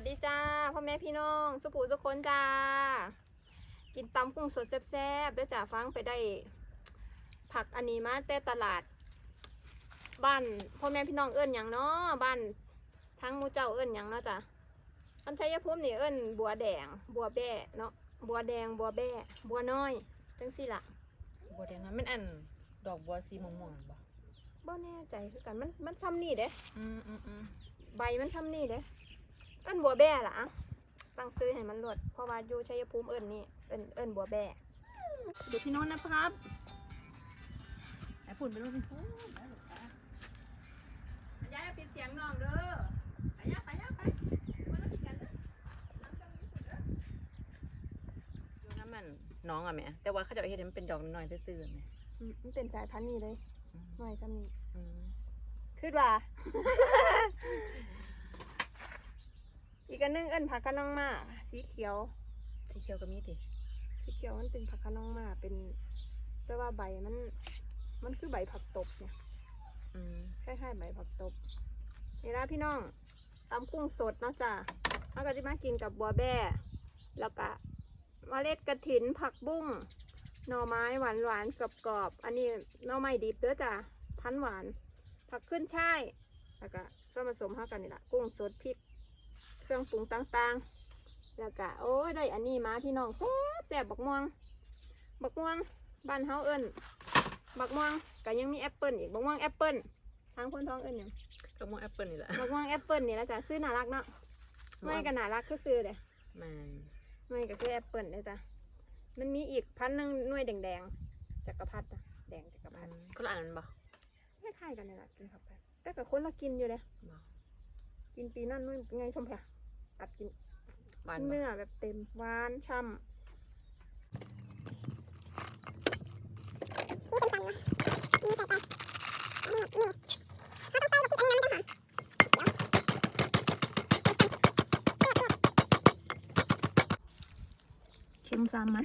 วัสดีจ้าพ่อแม่พี่น้อง สุภูสุคนจ้า กินตำกุ้งสดแซ่บๆด้วยจ้าฟังไปได้ ผักอันนี้มาแต่ตลาด บ้านพ่อแม่พี่น้องเอิ้นอย่างเนาะบ้านทั้งหมูเจ้าเอิ้นอย่างเนาะจ้ะอันชัยภูมินี่เอิ้นบัวแดง บัวแบ่เนาะบัวแดงบัวแบ่บัวน้อยจังสิล่ะบัวแดงนั้นมันอันดอกบัวสีม่วงๆบ่บ่แน่ใจคือกันมันมันซ้ำนี่เด้อืมอืมอืมใบมันซ้ำนี่เด้ เอิ้นบัวแบ่ล่ะอะตั้งซื้อให้มันรดเพราะว่าอยู่ชัยภูมิเอิ้นนี่เอิ้นเอิ้นบัวแบ่เดี๋ยวพี่โน้นนะครับไอ้ฝุ่นไปลูกพี่ฝุ่นยายปิดเสียงน้องเด้อไปยาไปยาไปดูน้ำมันน้องอะแม่แต่ว่าเขาจะเอาเฮ็ดให้มันเป็นดอกน้อยๆซื่อๆแม่อืมมันเป็นสายพันธุ์นี้เลยอืมหน่อยซ้ำนี่อืมคือว่า อีกอันหนึงเอิ้นผักกะน้องมาสีเขียว สีเขียวก็มีติสีเขียวมันเป็นผักกะน้องมาเป็นแต่ว่าใบมัน มันคือใบผักตบเนี่ยอืมคล้ายๆใบผักตบนี่ละพี่น้องตำกุ้งสดเนาะจ้ะเราก็จะมากินกับบัวแบ่แล้วก็เมล็ดกระถินผักบุ้งหน่อไม้หวานหวานๆกรอบๆอันนี้หน่อไม้ดิบเด้อจ้ะพันหวาน ผักขึ้นช่ายแล้วก็ส่วนผสมเข้ากันนี่แหละกุ้งสดพริก เครื่องปรุงต่างๆ แล้วก็โอ้ยได้อันนี้มาพี่น้องแซ่บแซ่บบักม่วง บักม่วงบ้านเฮาเอิ้นบักม่วงก็ยังมีแอปเปิลอีกบักม่วงแอปเปิลทางคนท้องเอิ้นหยังก็ม่วงแอปเปิ้ลนี่แหละบักม่วงแอปเปิลนี่แหละจ้ะซื้อน่ารักเนาะไม่ก็น่ารักคือซื้อเลยแม่นไม่ก็คือแอปเปิลเลยจ้ะมันมีอีกพันธุ์หนึ่งหน่วยแดงๆจักรพรรดินะแดงจักรพรรดิคนละอันมันบ่คล้ายๆกันนี่แหละกินเข้าไปแต่กับคนละกินอยู่เลยบ่กินปีนั่นนู่นไงชมค่ะ ตัดกินหวานบ่เนื้อแบบเต็มหวานช่ำเค็มสามมัน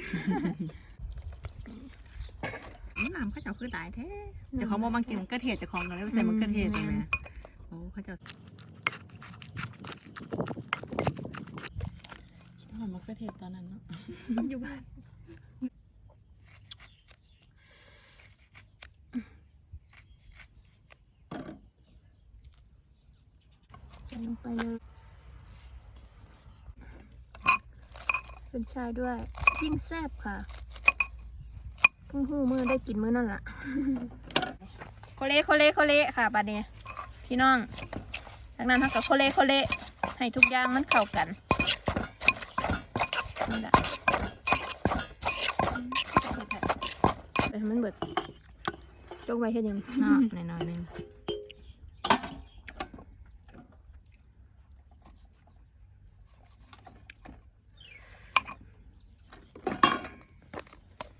อื้อน้ำเขาเจ้าคือตายแท้เจ้าของบ่มากินมะเขือเทศเจ้าของก็เลยไปใส่มะเขือเทศเลยแม่โอ้เขาเจ้า คิดว่ามะเขือเทศตอนนั้นเนาะ อยู่บ้านใส่ลงไปเลยเป็นชายด้วยยิ่งแซ่บค่ะเพิ่งหูมือได้กินมื้อนั่นล่ะ โคเลโคเลโคเลค่ะบัดนี้พี่น้อง จากนั้นเท่ากับโคเลโคเลให้ทุกอย่างมันเข้ากันนี่แหละไป ให้มันเบิดจงไว้เฮ็ดหยังเนาะหน่อยๆหนึง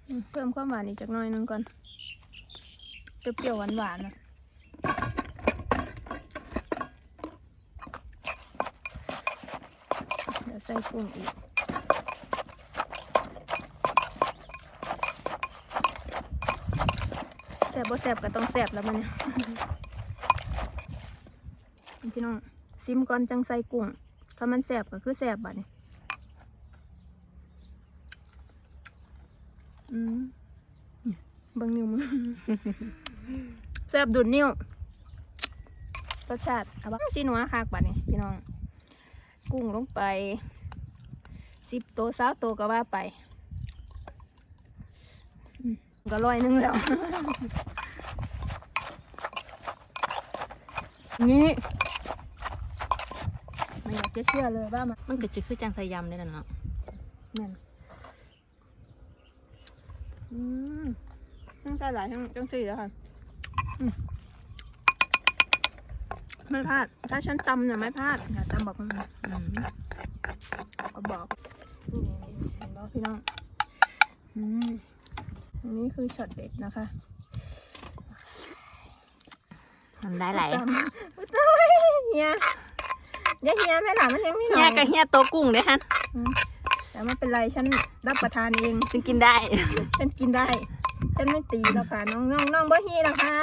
อืมเพิ่มความหวานอีกจักหน่อยหนึงก่อนเปรี้ยวๆหวานๆนะเดี๋ยวใส่กุ้งอีก แสบบ่แสบก็ต้องแสบแล้วมันเนี่ยพี่น้องซิมก่อนจังใส่กุ้งถ้ามันแสบก็คือแสบบัดนี้อืมบิ่งนิ้วมือแสบดุดนิ้วรสชาติเอาบักซีนัวคักบัดนี้พี่น้อง กุ้งลงไปสิบตัวสาวตัวก็ว่าไป ก็ร้อยหนึงแล้ว นี่ไม่อยากจะเชื่อเลยว่ามันมันก็จะคือจังใส่ยำนี่แหละเนาะนั่นอืมทั้งใส่หลายทั้งจังสี่แล้วค่ะอืมไม่พลาด ถ้าฉันตำเนี่ยไม่พลาดอย่าตำบอกมันอืมก็บอกนี่เห็นบอกพี่น้องอืมอั นนี้คือช็อตเด็ดนะคะมันได้หลายตำอุ๊ยตายเฮียอย่าเฮียแม่หล่ะมันยังไม่หน่เฮีอยยกับเฮียโตวกุ้งเด้อฮันอืมแต่ไม่เป็นไรฉันรับประทานเองจึงกินได้ ฉันกินได้ ฉันไม่ตีแล้วค่ะ น้องน้องน้องบ่ฮีแล้วค่ะ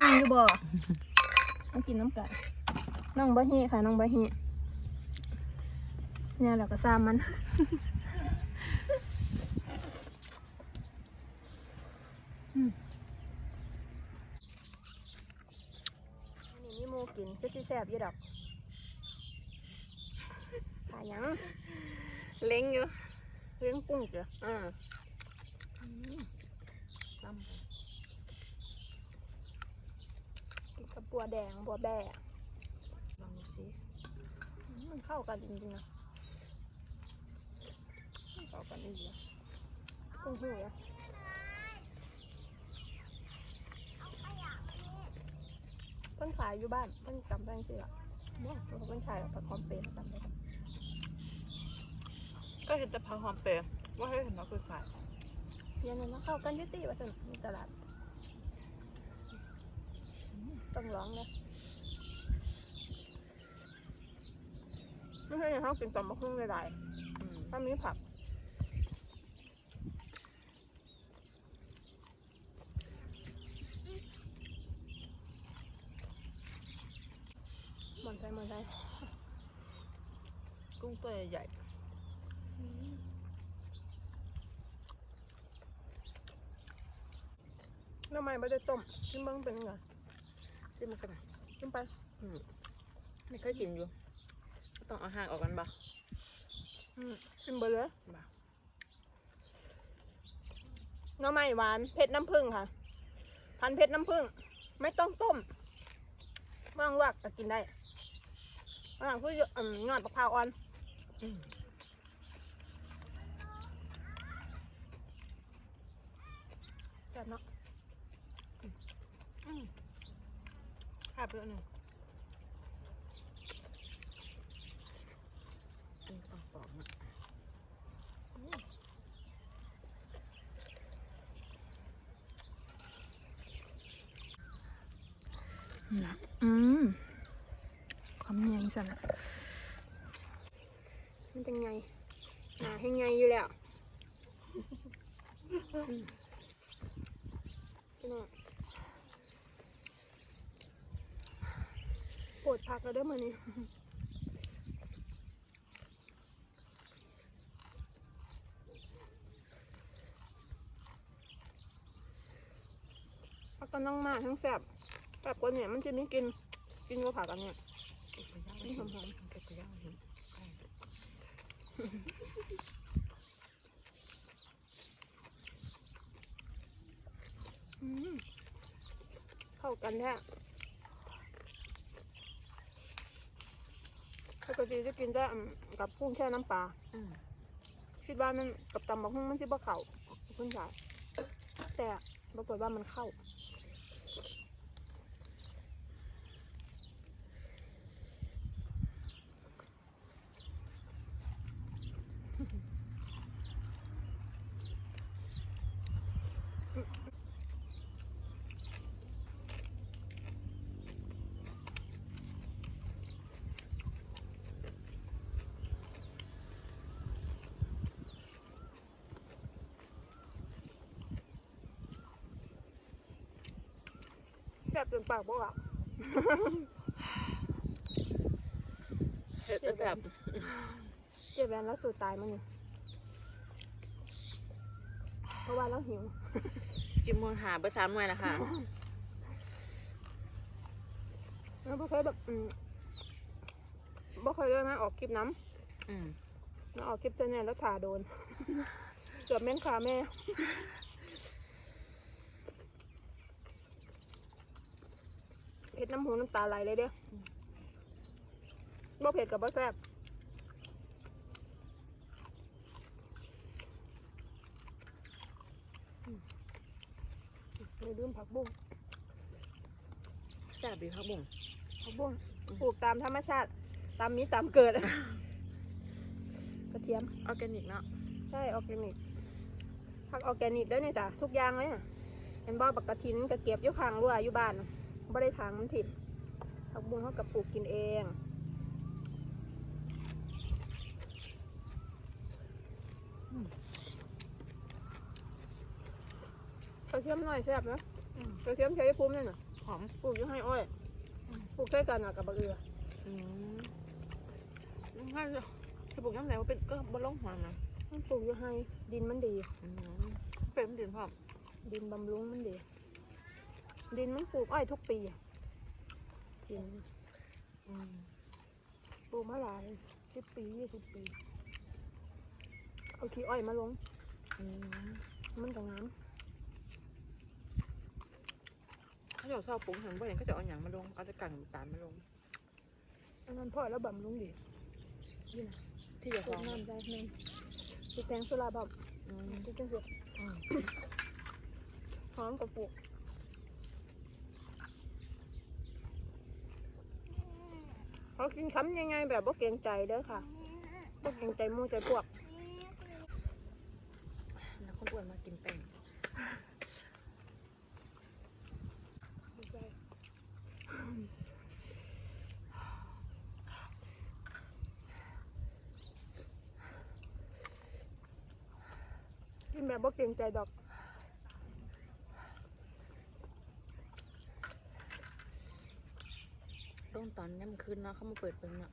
น้องอยู่บ่ต้องกินน้ำกันน้องบ่ฮีค่ะ น้องบ่ฮีเนี่ยเราก็ซ้ำมัน อืมอั นนี้มีหมูกินก็สิแซ่บอยู่ดอกขายหยังเล้งอยู่เลี้ยงกุ้งจ้ะอ่ากินกับบัวแดงบัวแบ่ลองดูสิอืมมันเข้ากันจริงๆนะมันเข้ากันดีนะกุ้งหูอะ เพิ่นขายอยู่บ้านเพิ่นจำได้จริงๆอะเนี่ยเพิ่นขายแบบคอมเปนจำได้ก็เห็นแต่ผักหอมเปรย์ว่าให้เห็นว่าคือขายเย็นนั้นเข้ากันอยุติว่าสนมีตลาดต้องร้องนะไม่ใช่อย่างเขากินตำมะฮุ่งหลายอืมๆถ้ามีผักหม อนใจหมอนใจกุ้งตัวใหญ่น้ำมันไม่ได้ต้มชิมเบ้างเป็นยังไงๆซิมกันนะชิมไปอืมไม่เคยกินอยู่ต้องเอาห่างออกกันบ่อืมชิมไปเลยบ่น้ำมันหวานเผ็ดน้ำผึ้งค่ะ พันเพชรน้ำผึ้งไม่ต้องต้มไม่ต้องลวกแต่กินได้ อาหารคืออืมยอดมะพร้าวอ่อนอืมแบบเนาะอืมข้าไปแล้วหนึ่งอันนี้ต้องปอกนะอืมความ เนียงสันอะมันเป็นไงหนาให้ไงอยู่แล้วพี่น้องปวดพักแล้วเด้อมือนี้ผักก็น้องมากทั้งแซ่บแบบกว่าเนี่ยมันจะไม่กิน กินกว่าผักอันเนี้ย นี่หอมๆเก็บยางเห็นใช่อืมเข้ากันแท้ปกติจะกินแต่กับกุ้งแช่น้ำปลาคิดว่ามันกับตำบักหุ่งมันสิบ่เข้าคุณชายแต่ปรากฏว่ามันเข้า ปากบ่ออกเห็ดจะแบบเจ็บแวนแล้วสูตรตายมันนี่เพราะว่าเราหิว กินมูลหาเบอร์สามหน่วยละค่ะแล้วบ่เคยแบบอืมบ่เคยเลยนะออกคลิปน้อืมำแล้วออกคลิปเจอเนี่ยแล้วถ่าโดนเกือบแม่นขาแม่ เผ็ดน้ำหูน้ำตาไหลเลยเด้อบ่เผ็ดกับบ่แซ่บอืมไม่ลืมผักบุ้งแซ่บดีครับบุ๋งผักบุ้งปลูกตามธรรมชาติ ตามมีตามเกิด กระเทียม ออร์แกนิกเนาะ ใช่ ออร์แกนิก ผักออร์แกนิกด้วยเนี่ยจ้ะ ทุกอย่างเลยอะเห็นบ่บักกระถินกระเก็บอยู่ข้างรั้วอยู่บ้าน บ่ได้ทางมันถิ่มผักบุ้งเขากับปลูกกินเองกระเทียมหน่อยแซ่บนะอืมกระเทียมใช้ภูมิเนี่ยนะหอมปลูกอยู่ให้อ้อยอืมปลูกใช้กันอะกับบะเอืออืมง่ายเลยปลูกยังไงว่าเป็นก็บ่ลงหัวนะมันปลูกอยู่ให้ดินมันดี อืมเป็นดินพร้อมดินบำรุงมันดี ดินมันปลูกอ้อยทุกปีอะดินอืมปลูกมาหลายสิบปียี่สิบปี เอาขี้อ้อยมาลงอืมมันก็งามถ้าเราชอบปลูกหันบ่เห็นก็จะเอาหยังมาลง เอาแต่กั่นตาลมาลงอันนั้นพ่อแล้วบำรุงดีนี่นะที่จะสูฟ้บองน้ำได้แม่นสีแตงโซลาบับอืมที่จังสิอืมหอมกับปลูก เขากินคำยังไงแบบบ่เกรงใจเด้อค่ะบ่เกรงใจหมู่ใจพวก แล้วคนอ้วนมากินแป้งกินแบบบ่เกรงใจดอก ลง ตอนนี้มันคืนเนาะเขามาเปิดเบิ่งเนาะ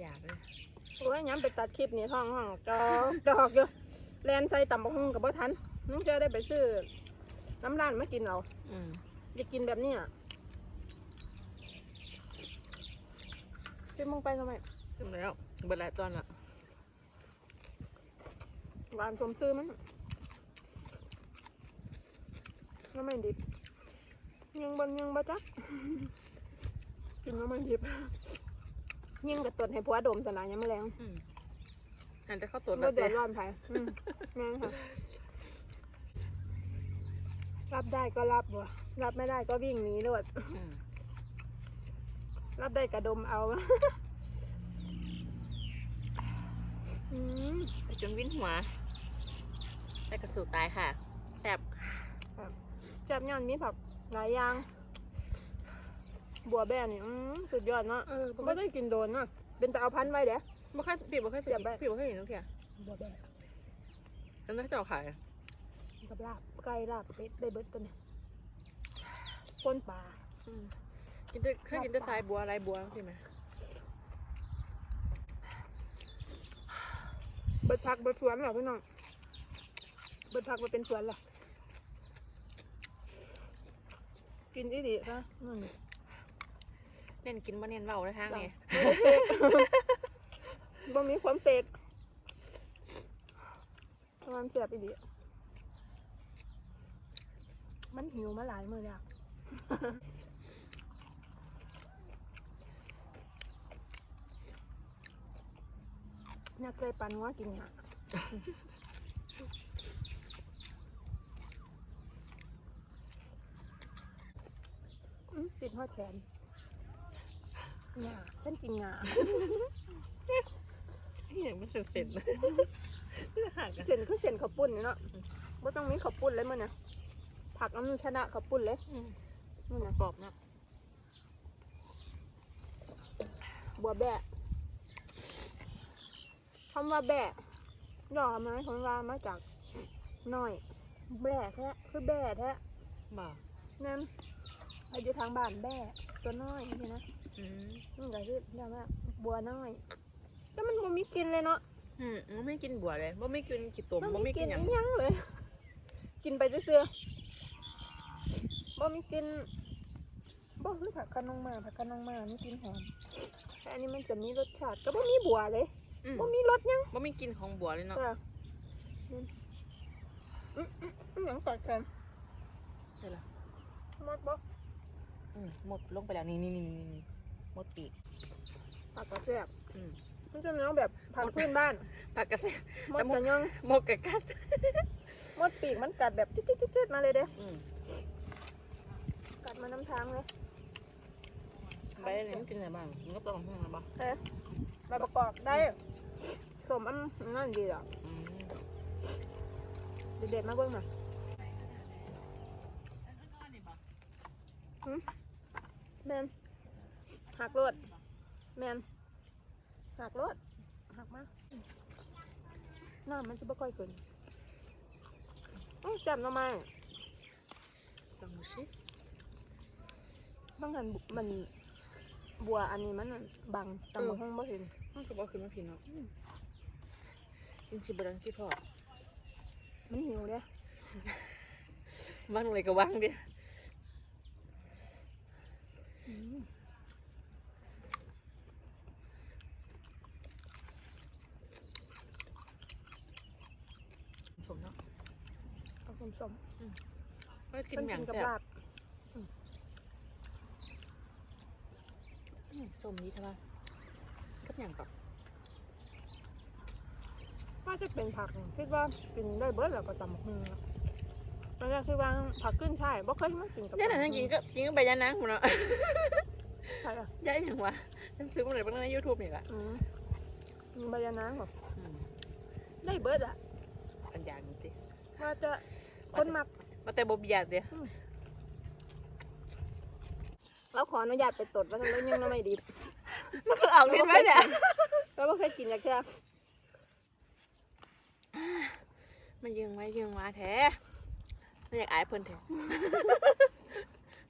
อยากเลยโอ้ยย้ำไปตัดคลิปนี่ท้องห้องดอกดอกอยู่แลนใส่ต่ำบักหุ่งกับบ่ทันน้องเจอได้ไปซื้อน้ำร้านมากินเอาอืมจะกินแบบนี้อะกินมองไปทำไมจำแล้วเบิดหลายตอนละหวานสมซื้อมันน้ำมันดิบยังบนยังบ่จัก กินน้ำมันดิบยิ่งกับตดให้ผัวดมสนานยังไม่แรงอืมอันจะเข้าตัวไม่แล้วเดืเต้อดร้อนไผอืมแม่นค่ะ รับได้ก็รับบ่รับไม่ได้ก็วิ่งหนีโลดอืมรับได้กระดมเอาอืมไปจนวินหัว แต่กระสูตายค่ะแซ่บจับย้อนมีผักหลายอย่าง บัวแบ่นี่อืมสุดยอดเนาะเออผมไม่ได้กินโดนเนาะเป็นแต่เอาพันไว้เด้ บ่ค่อยพี่บ่ค่อยเสียบไปพี่บ่ค่อยเห็นทุกอย่างบัวแบ่แล้วนั่นจะเอาขายกับลาบไก่ลาบเป็ดได้เบิดตัวเนี่ยก้นปลาอืมกินได้เคยกินได้ทรายบัวลายบัวใช่ไหมเบิดผักเบิดสวนเหรอพี่น้องเบิดผักมาเป็นสวนเหรอกินอีดีซะอืมเน้นกินบ่เน้นเว้าเลยทางนี้บ่มีความเสกมันเสียบอีดีมันหิวมาหลายมือแล้วน่าเคยปันว่ากินเนี่ยติดหอดแขน หงาฉันกินหงานี่ยังไม่เสร็จเสร็จเลยหักอะเส้นคือเส้นข้าวปุ้นนี่เนาะว่าต้องมีข้าวปุ้นเลยมันนะผักน้ำมันชนะข้าวปุ้นเลยอืมมันนะกรอบเนาะบัวแบะคำว่าแบะย่อมาคำว่ามาจากน้อย แบะแท้คือแบะแท้บ่านั่นอายุทางบ้านแบะตัวน้อยนี่นะ อืมมันก็คือเรียกว่าบัวน้อยแต่มันบ่มีกินเลยเนาะอืมบ่ไม่กินบัวเลยบ่ไม่กินกี่ตุ่มบ่บ่มีไม่กิกินนหยังอีหยังเลย กินไปเซื่อๆบ่มีกินบ่คือผักคะนงมาผักคะนงมามีกลินหอมแต่อันนี้มันจะมีรสชาติก็บ่มีบัวเลยอืมบ่มีรสหยังบ่ไม่กินของบัวเลยเนาะจ้ะนั่นอื้ออื้ออื้อหยังตัดแขนใช่ละหมดบ่อืมหมดลงไปแล้วนี่นี่นี่นี่นี่ห มดปีกผักกระเสียบอืมมันจะเนื้อแบบผักพื้นบ้านผักกระเซ็นหมดกระยองหมกกะกัดหมดปีกมันกัดแบบจิ๊ดๆๆๆมาเลยเด้อืมกัดมาน้ำทางเลยใบอะไรมันกินอะไรบ้างมันก็ต้องห้องนะบ่เฮ้ยใบประกอบได้สมอันนั่นดีอะอืมเด็ดๆมาเบิ่งมาแมน หักรถแมนหักรถหักมาน้ำมันจะไม่ค่อยขึ้นต้องแซ่บหน่อไม้ลองดูสิบางทันบุมันบัวอันนี้มันนั่นบังตำบักห้องบ่เห็นมันก็บอกขึ้นมาพี่เนาะจริงๆบดังที่พ่อมันหิวเลยวางเลยก็วางดิ อืม ชมเนาะ เอา สมสมไม่กินเพิ่นอย่างกับแซ่บลาบอืมชมนี้ใช่ปะกับอย่างก่อนว่าจะเป็นผักคิดว่ากินได้เบิดแล้วก็ตำบักหุ่งอะตอนแรกคือว่าผักขึ้นช่ายบ่เคยมากินกับเนี่ยนะกินก็กินก็ไปยานังหมดเนาะใช่อะย้ายอย่างวะฉันซื้อมาเลยบ้างในยูทูบนี่แหละอืมมีใบยะนางเหรออืมได้เบิดอะอันอย่างนี้สิว่าจะ คนมักมาแต่บเบียดเดียเราขออนุญาตไปตดว่าทำไมยังน้ำไม่ดีมันคือเอาลิ้นไว้เนี่ยเราไม่เคยกินอย่างแค่มันยิงไว้ยิงมาแท้มันอยากอายเพิ่นแท้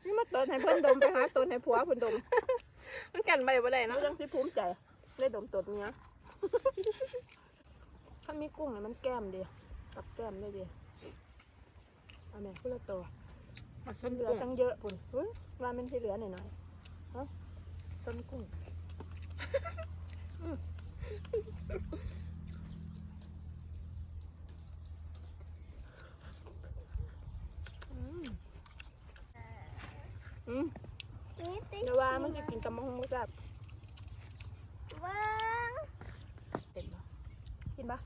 นี่มาตดให้เพื่อนดมไปหาตดให้ผัวเพื่อนดม มันกันไปบ่ได้เราเนาะจังสิภูมิใจได้ดมตดเนี้ยถ้ามีกุ้งเนี่ยมันแก้มดีกับแก้มได้ดี เอาแม่พูดละตัวมาส้นเหลือกุ้งตั้งเยอะปุ่นเฮ้ยว่ามันที่เหลือหน่อยหน่อยๆฮะส้นกุ้งอืมอืมเดี๋ยวว่ามันจะกินตำมะฮงมุกแบบว่างเต็มปะกินปะ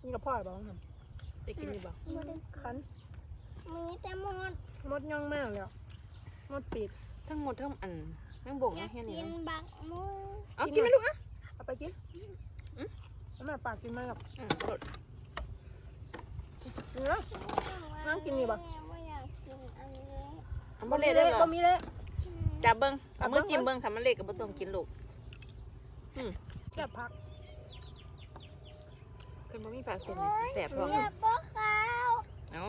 กินกับพ่อหรือเปล่าครับ ได้กินดีบ่บ่ได้คันมีแต่หมดมดย่องมากเลยอะมดปีกทั้งหมดทั้งอันทั้งบกอยานะกแค่นี้กินเนาะบักมูเอากินไหมลูกอะ เอาไปกินอืม เอาแม่ปากกินไหมหรอกอืมกดเนื้อ น้ำกินนี่บ่ ไม่อยากกินอันนี้เอาบ่เละเลยเหรอ บ่มีเละ จับเบิ้งเอามือจับเบิ่งจิ้มเบิ้งทำมันเละกับบ่ต้องกินลูกแค่พักขึ้นบ่มีปลาเส้นนี่แสบท้องเรียบบ่ขาว เอา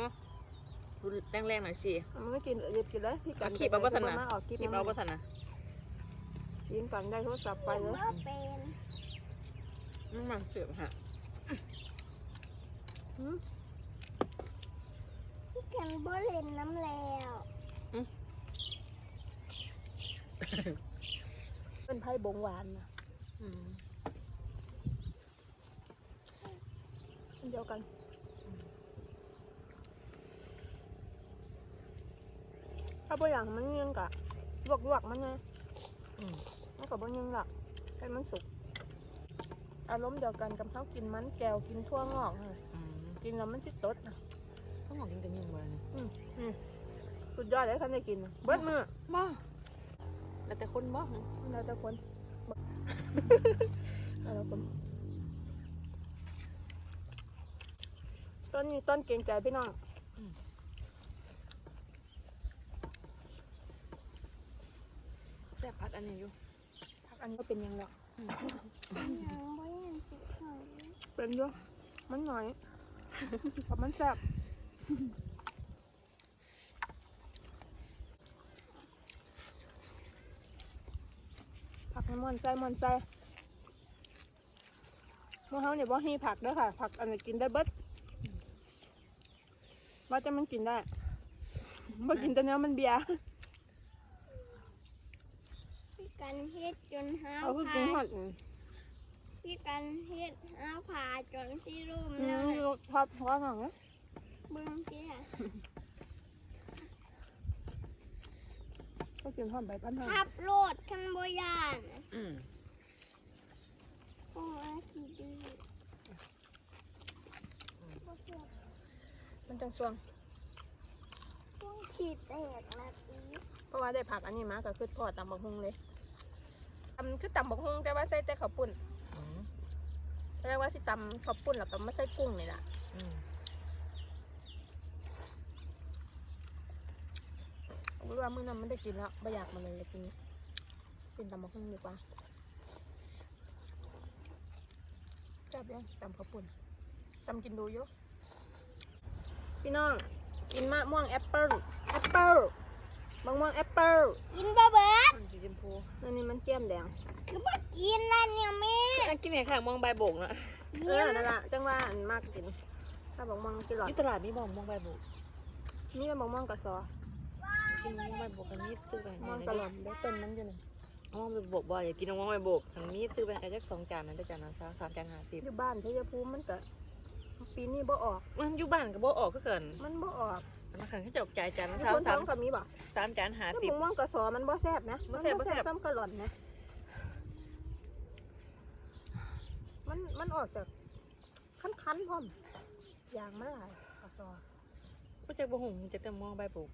ดูแรงๆหน่อยสิมันไม่กินเรียบกินเลยพี่กัเอานขีบเอาบ่ทันมาน่ะออกคลิปขีบเอาบ่ทันนะยิงกันได้โทรศัพท์ไปเลยบ่เป็นมันมันเสียบฮะอืมพี่กันบ่เล่นน้ำแล้วเป็นไพ่บงหวานนะอืมอันเดียวกัน ถ้าบ่อย่างมันยังกะลวกลวกๆมันไงอืม มันกับบ่ยังหลักให้มันสุก อารมณ์เดียวกันกับเขากินมันแก้วกินทั่วงอกน่ะอืมกินแล้วมันสิตดนะต้องบอกกินแต่ยุ่งบ่เนี่ยอืมอืมสุดยอดเลยคันได้กินน่ะเบิดมือบ่แล้วแต่คนบ่เราจะคนเราคนต้นนี้ต้นเก่งใจพี่น้อง ซ่บพัดอันนี้อยู่พักอันนี้ก็เป็นยังหรอกยังบ่อยากกินข้าวเป็นด้วยมันหน่อยกับมันแซ่บผักมันม่อนไส้ม่อนไส้เมื่อเขาเนี่ยบ่ให้ผักเด้อค่ะ ผักอันนี้กินได้เบิดว่าจะมันกินได้บ่กินแต่เนื้อมันเบียร์พี่ กันเฮ็ดจนห้าวเอาคือกินผาหอดอืมพี่กันเฮ็ดห้าวผาจนสิรุมอืแล้วมน่ะชอบเพราะหนังนะเบิ่งสิค่ะก็กินหอมใบพันธุ์ขับรถคันบ่ยานอืมโอ้ยขี้ดื้อบ่เชื่อมันจังสวง ต้องขี้แตกนะอีเพราะว่าได้ผักอันนี้มาก็คือพอตำบักฮุงเลย ตำคือตำบักฮุงแต่ว่าใส่แต่ข้าวปุ้นอืมเรียกว่าสิตำข้าวปุ้นแล้วก็ไม่ใส่กุ้งนี่แหละอืมรู้ว่ามื้อนั้นไม่ได้กินแล้วไม่อยากมาเลยเลยกินกินตำบักฮุงดีกว่าจับยังตำข้าวปุ้นตำกินดูอยู่พี่น้องกินมะม่วงแอปเปิ้ลแอปเปิ้ล บางม่วงแอปเปิ้ลกินบะเบิดมันสีชมพูอันนี้มันแก้มแดงคือบ่กินนั่นเนี่ยแม่อันกินเนี่ยค่ะมองใบโบกเนาะเออนั่นละจังว่าอันมากกินถ้าบางม่วงกินหลอดที่ตลาดมีบองมองใบโบกนี่มันบางม่วงกับซอกินมองใบโบกกันมีซื้อไปม่วงกระหล่ำได้เต็มมันอยู่เลยมองใบโบกบ่อยากกินมองใบโบกทางมีซื้อไปอาจจะสองจานนั้นได้จานนั้นสามจานห้าสิบอยู่บ้านชัยภูมิมันก็ปีนี้บ่ออก มันอยู่บ้านก็บ่ออกก็เกิน มันบ่ออก มันขันเขาจะออกจ่ายจานละมีสามคนสาท้อมงก็มีบ่สามจานห้าถ้าสิบบางม่วงกับซอมันบ่แซ่บนะบ่มันแซ่บบ่แซ่บบ่แซ่บ ซ้ำกระหล่อนนะ มันมันออกจากคันๆพร้อมยางมันหลายกับซอก็จะบ่หงจะแต่มองใบโบก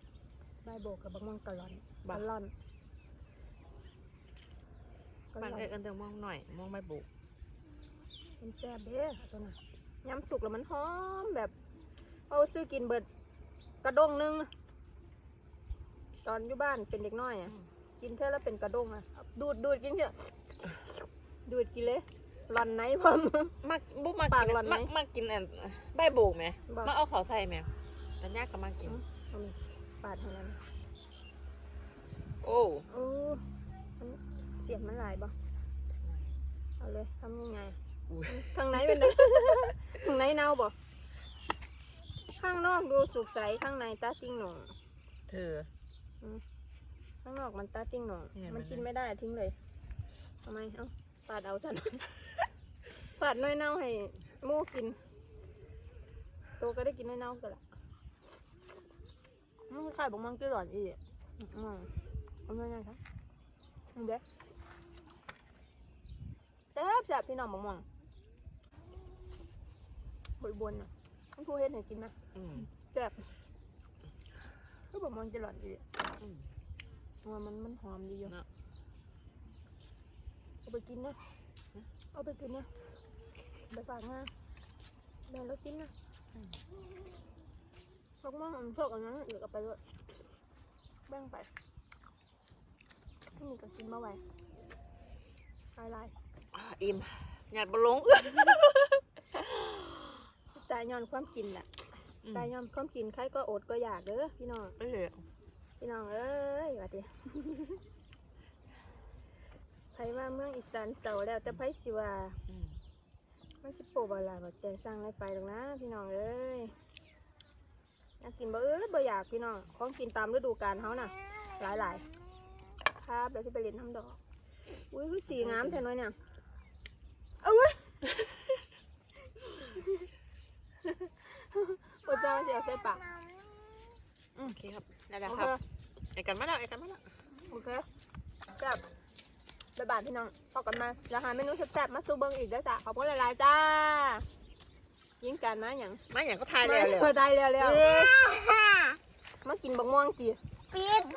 ใบโบกกับบางม่วงกะหล่อนบ่ะกะหล่อนกะหบ้านล่อนเอิ้นแต่มองหน่อยมองใบโบกมันแซ่บเด้อตัวน่ะยำสุกแล้วมันหอมแบบ เอาซื้อกินเบิด กระด้งหนึงตอนอยู่บ้านเป็นเด็กน้อยอะกินเท่าแล้วเป็นกระด้งอะดูดดูดกินเถอะดูดกินเลยหลอนไหนพร้อม มักบ่มักปากกินหล่อนไหมมักมักกินอันใบโบกไหมบ่มาเอาเขาใส่ไหมอันยากก็มากิน เอามาปาดเท่านั้นโอ้โอ้มันเสียงมันหลายบ่เอาเลยทำยังไงอุ้ยข้างในเป็นไงข้างในเน่าบ่ ข้างนอกดูสุกใสข้างในตาติ้งหนงเธอ ข้างนอกมันตาติ้งหนงเนี่ยมัน มันกินไม่ได้อะทิ้งเลยทำไมเอ้าปาดเอาซะหน่อย ปาดน้อยเน่าให้หมูกินโตก็ได้กินน้อยเน่ากันละมันขายบางมังกี้หลอนอีกอืมเอาเงินยังคะเอาเด้แซ่บแซ่บพี่น้องบางมังบริบนน่ะ มันผู้เฮ็ดให้กินนะอืมแซ่บก็บางมังจะหลอนอีกอืมว่ามันมันหอมดีอยู่เนาะ เอาไปกินนะ เอาไปกินนะไปฝากงานแม่แล้วซิมนะพวกมั่งพวกอันนั้นเดี๋ยวเอาไปด้วยแบ่งไปนี่ก็กินมาไว้ลายลาย อ่าอิ่มหยาดบลงตายย้อนความกินแหละอืมตายย้อนความกินใครก็อดก็อยากเด้อพี่น้องไม่เลยพี่น้องเอ้ยว่าดิไผว่าเมืองอีสานเสาแล้วแต่ไผสิว่าอืมมันสิโปรบอะไรแบบแต่งสร้างอะไรไปหรอกนะพี่น้องเอ้ยอยากกินบ่เอ้ยบ่อยากพี่น้องของกินตามฤดูกาลเขาน่ะ หลายหลายๆครับเดี๋ยวที่ไปเล่นน้ำดอก อุ้ยคือสีงามแท้น้อยเนี่ยเอา เว้ยโอ้เจ้าเสียวใส่ปากโอเคครับได้แล้วโอคเครับไอ้กันมาแล้วไอ้กันมาแล้วโอเคจับบ๊ายบายพี่น้องพอกันมาแล้วหาเมนูแซ่บๆมาสู่เบิ้งอีกเด้อจ้ะขอบคุณหลายๆจ้า ยิงกันมาอย่างมาอย่างก็ทายแล้วเลยมาได้แล้วแล้วเออมากินบักม่วงจีปิด